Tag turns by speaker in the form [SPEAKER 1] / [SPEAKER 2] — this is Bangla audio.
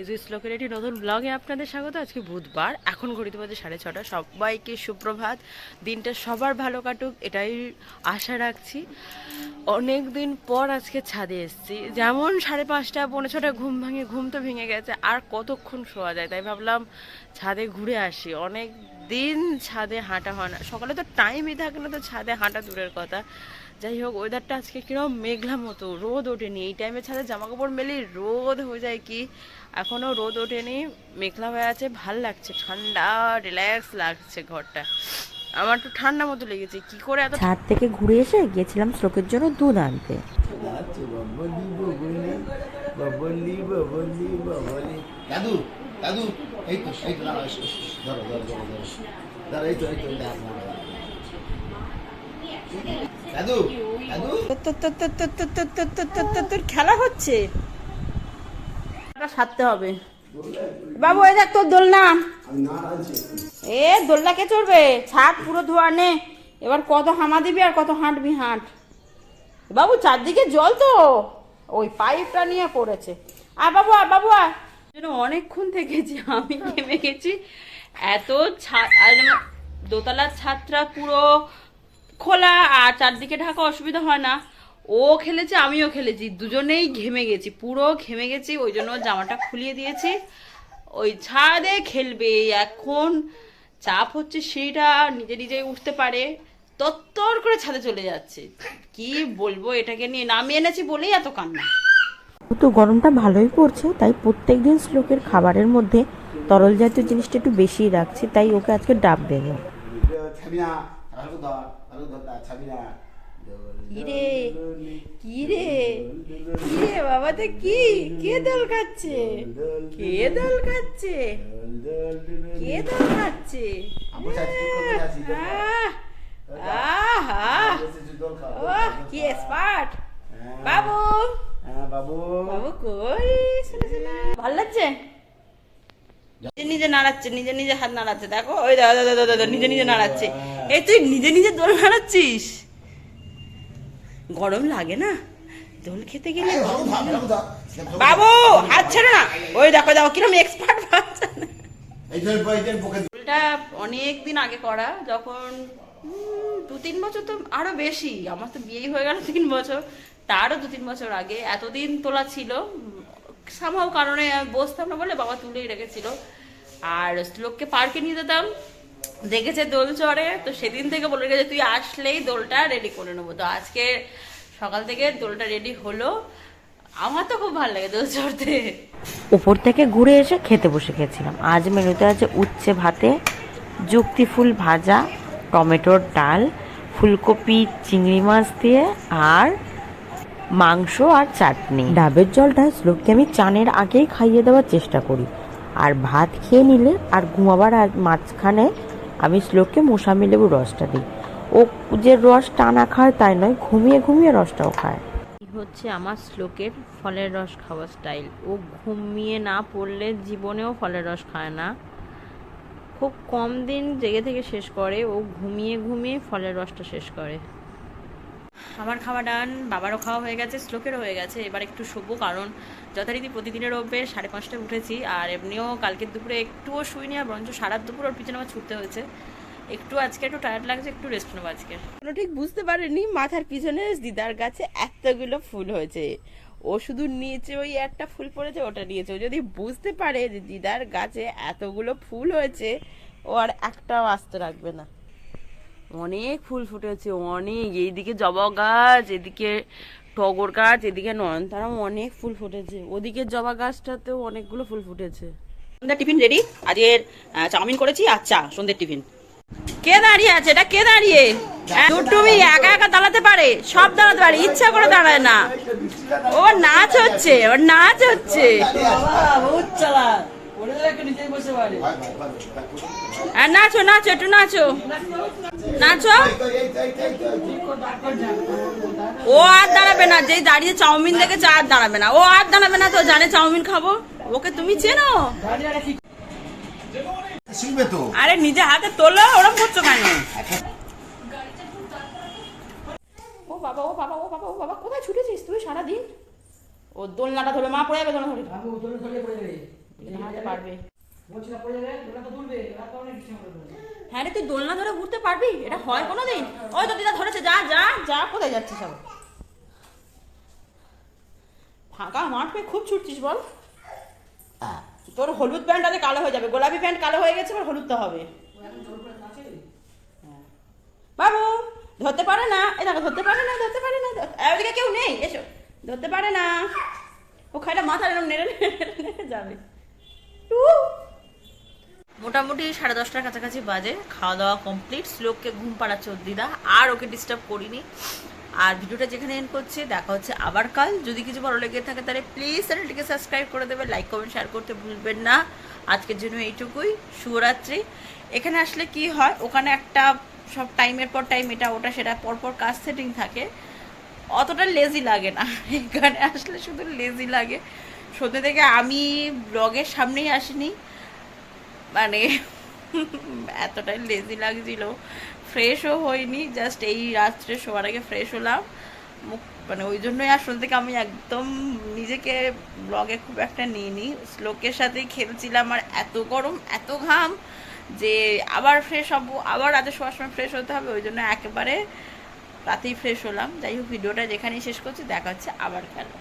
[SPEAKER 1] এজু শ্লোকের একটি নতুন ব্লগে আপনাদের স্বাগত। আজকে বুধবার, এখন ঘড়িতে বাজে সাড়ে ছটা। সবাইকে সুপ্রভাত। দিনটা সবার ভালো কাটুক, এটাই আশা রাখছি। অনেক দিন পর আজকে ছাদে এসেছি। যেমন সাড়ে পাঁচটা, পৌনে ছটা, ঘুম ভাঙে, ঘুম তো ভেঙে গেছে। আর কতক্ষণ শোয়া যায়, তাই ভাবলাম ছাদে ঘুরে আসি। অনেক দিন ছাদে হাঁটা হয় না। সকালে তো টাইমই থাকে না, তো ছাদে হাঁটা দূরের কথা। যাই হোক ওয়েদারটা আজকে কীরকম মেঘলা মতো রোদ ওঠেনি এই টাইমে ছাদে জামা কাপড় মেলি রোদ হয়ে যায় কি এখনও রোদ ওঠেনি মেঘলা হয়ে আছে ভালো লাগছে ঠান্ডা রিল্যাক্স লাগছে ঘরটা আমার তো ঠান্ডা মতো লেগেছে কি করে এত
[SPEAKER 2] ছাদ থেকে ঘুরে এসে গেছিলাম শ্লোকের জন্য দুধ আনতে
[SPEAKER 3] আচ্ছা বাবলি বাবলি বাবলি বাবলি বাবলি দাদু দাদু এই তো এই তো ধরো ধরো ধরো ধরো এই তো এই তো এই দেখো, ধরো। দাদু দাদু
[SPEAKER 1] তোর খেলা হচ্ছে সারতে হবে বাবু এই দেখ তোর দোলনা এ দোলনা কে চড়বে ছাদ পুরো ধোয়া নে এবার কত হামা দিবি আর কত হাঁটবি হাঁট বাবু চারদিকে জল তো ওই পাইপটা নিয়ে পড়েছে আর বাবু আর বাবু আর যেন অনেকক্ষণ থেকেছি আমি নেমে গেছি এত ছাদ আর দোতলার ছাদটা পুরো খোলা আর চারদিকে ঢাকা অসুবিধা হয় না। ও খেলেছে আমিও খেলেছি। দুজনেই ঘেমে গেছি পুরো ঘেমে গেছি ওই জন্য জামাটা খুলিয়ে দিয়েছি। ওই ছাদে খেলবে এখন চাপ হচ্ছে সেইটা নিজে নিজেই উঠতে পারে। তত্তর করে ছাদে চলে যাচ্ছে। কি বলব এটাকে নিয়ে? নামিয়ে এনেছি বলেই এত কান্না।
[SPEAKER 2] তো গরমটা ভালোই পড়ছে তাই প্রত্যেকদিন শ্লোকের খাবারের মধ্যে তরল জাতীয় জিনিসটা একটু বেশিই রাখছি তাই ওকে আজকে ডাব দেবো।
[SPEAKER 1] কিরে কিরে কিরে বাবা তো কি কে দোল খাচ্ছে কে দোল খাচ্ছে দোল খাচ্ছে বাবু
[SPEAKER 3] বাবু
[SPEAKER 1] বাবু কই শোনা শোনা ভালো লাগছে নিজে নিজে নাড়াচ্ছে নিজে নিজে হাত নাড়াচ্ছে দেখো ওই দাদা দাদা দাদা নিজে নিজে নাড়াচ্ছে এই তুই নিজে নিজে দোল নাড়াচ্ছিস গরম লাগে না? দোল খেতে গেলে বাবু হাত ছেড়ো না। ওই দেখো দেখো কিরম এক্সপার্ট বাচ্চা। ফুলটা অনেক দিন আগে করা যখন দু তিন বছর তো আরও বেশি আমার তো বিয়ে হয়ে গেল তিন বছর। তারও দু তিন বছর আগে এতদিন তোলা ছিল। সামহাও কারণে বসতাম না বলে বাবা তুলেই রেখেছিল। আর লোককে পার্কে নিয়ে যেতাম। দেখেছে দোল চড়ে তো সেদিন থেকে বলে রেখেছে, তুই আসলেই দোলটা রেডি করে নেব। তো আজকে সকাল থেকে দোলটা রেডি হলো। আমার তো খুব ভালো লাগে দোল চড়তে
[SPEAKER 2] উপর থেকে ঘুরে এসে খেতে বসে গেছিলাম আজ মেনুতে আছে উচ্ছে ভাতে, যুক্তি ফুল ভাজা, টমেটোর ডাল, ফুলকপি, চিংড়ি মাছ দিয়ে, আর মাংস আর চাটনি। ডাবের জলটা শ্লোককে আমি চানের আগেই খাইয়ে দেওয়ার চেষ্টা করি। আর ভাত খেয়ে নিলে আর ঘুমাবার মাঝখানে আমি শ্লোককে মোসামি লেবুর রসটা দিই। ও যে রস টানা খায়, তাই নয়, ঘুমিয়ে ঘুমিয়ে রসটাও খায়।
[SPEAKER 1] হচ্ছে আমার শ্লোকের ফলের রস খাওয়ার স্টাইল। ও ঘুমিয়ে না পড়লে জীবনেও ফলের রস খায় না। খুব কম দিন জেগে থেকে শেষ করে, ও ঘুমিয়ে ঘুমিয়ে ফলের রসটা শেষ করে। আমার খাওয়া ডান বাবারও খাওয়া হয়ে গেছে, শ্লোকেরও হয়ে গেছে। এবার একটু শোবো, কারণ যথারীতি প্রতিদিনের অভ্যেস সাড়ে পাঁচটায় উঠেছি, আর এমনিও কালকের দুপুরে একটুও শুইনি, আর বরঞ্চ সারা দুপুর ওর পিছনে আমার ছুটতে হয়েছে। একটু আজকে একটু টায়ার্ড লাগছে, একটু রেস্ট নেব আজকে। ঠিক বুঝতে পারেনি, মাথার পিছনে দিদার গাছে এতগুলো ফুল হয়েছে। ও শুধু নিয়েছে ওই একটা ফুল পড়েছে, ওটা নিয়েছে। ও যদি বুঝতে পারে যে দিদার গাছে এতগুলো ফুল হয়েছে, ও আর একটাও আসতে রাখবে না। অনেক ফুল ফুটেছে অনেক। এইদিকে জবা গাছ এদিকে টগর গাছ এদিকে নয়নতারা অনেক ফুল ফুটেছে। ওদিকে জবা গাছটাতেও অনেকগুলো ফুল ফুটেছে। সন্ধ্যার টিফিন রেডি আজকের চাউমিন করেছি আর চা সন্ধ্যের টিফিন। কে দাঁড়িয়ে আছে? এটা কে দাঁড়িয়ে? টুটুমি একা একা দাঁড়াতে পারে? সব দাঁড়াতে পারে ইচ্ছা করে দাঁড়ায় না। ও নাচ হচ্ছে ওর নাচ হচ্ছে। আর নাচো নাচো একটু নাচো। নাচো। ও আর দাঁড়াবে না যেই দাঁড়িয়ে চাউমিন দেখেছে আর দাঁড়াবে না। ও আর দাঁড়াবে না তো জানে চাউমিন খাব? ওকে তুমি চেনো?
[SPEAKER 3] শিখবে তো।
[SPEAKER 1] আরে নিজে হাতে তোলো ওরম করছ কেন? ও বাবা ও বাবা ও বাবা ও বাবা কোথায় ছুটেছিস তুই সারাদিন? ও দোলনাটা ধরে মা পড়ে যাবে দোলনা ধরে হ্যাঁ রে তুই দোলনা ধরে ঘুরতে পারবি? এটা হয় কোনোদিন? ওই তো দিদা ধরেছে যা যা যা কোথায় যাচ্ছিস সব ফাঁকা মাঠ পেয়ে খুব ছুটছিস বল। তোর হলুদ প্যান্টটাতে কালো হয়ে যাবে। গোলাপি প্যান্ট কালো হয়ে গেছে এবার হলুদটা হবে। হ্যাঁ। বাবু ধরতে পারে না। এ দেখো ধরতে পারে না ধরতে পারে না। ওদিকে কেউ নেই এসো। ধরতে পারে না। ও খাইটা মাথা এরকম নেড়ে নেড়ে যাবে। মোটামুটি সাড়ে দশটার কাছাকাছি বাজে খাওয়া দাওয়া কমপ্লিট শ্লোককে ঘুম পাড়াচ্ছে দিদা, আর ওকে ডিস্টার্ব করিনি। আর ভিডিওটা যেখানে এন্ড করছে, দেখা হচ্ছে আবার কাল। যদি কিছু ভালো লেগে থাকে তাহলে প্লিজ চ্যানেলটিকে সাবস্ক্রাইব করে দেবে লাইক কমেন্ট শেয়ার করতে ভুলবেন না। আজকের জন্য এইটুকুই। শুভরাত্রি। এখানে আসলে কি হয়, ওখানে একটা সব টাইমের পর টাইম এটা ওটা সেটা, পরপর কাজ সেটিং থাকে। অতটা লেজি লাগে না। এখানে আসলে শুধু লেজি লাগে। সন্ধ্যে থেকে আমি ব্লগের সামনেই আসিনি। মানে এতটাই লেজি লাগছিল। ফ্রেশও হয়নি জাস্ট এই রাত্রে শোয়ার আগে ফ্রেশ হলাম। মুখ মানে ওই জন্যই আসল থেকে আমি একদম নিজেকে ব্লগে খুব একটা নিইনি। শ্লোকের সাথেই খেলছিলাম আর এত গরম, এত ঘাম যে আবার ফ্রেশ হব, আবার রাতে শোয়ার সময় ফ্রেশ হতে হবে, ওই জন্য একেবারে রাতেই ফ্রেশ হলাম। যাই হোক, ভিডিওটা যেখানেই শেষ করছি, দেখা হচ্ছে আবার খেলো